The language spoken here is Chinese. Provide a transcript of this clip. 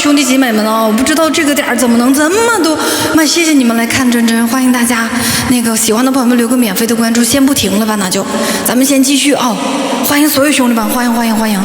兄弟姐妹们啊，我不知道这个点儿怎么能这么多，那谢谢你们来看真真，欢迎大家，那个喜欢的朋友们留个免费的关注，先不停了吧，那就咱们先继续啊，欢迎所有兄弟们，欢迎欢迎欢迎。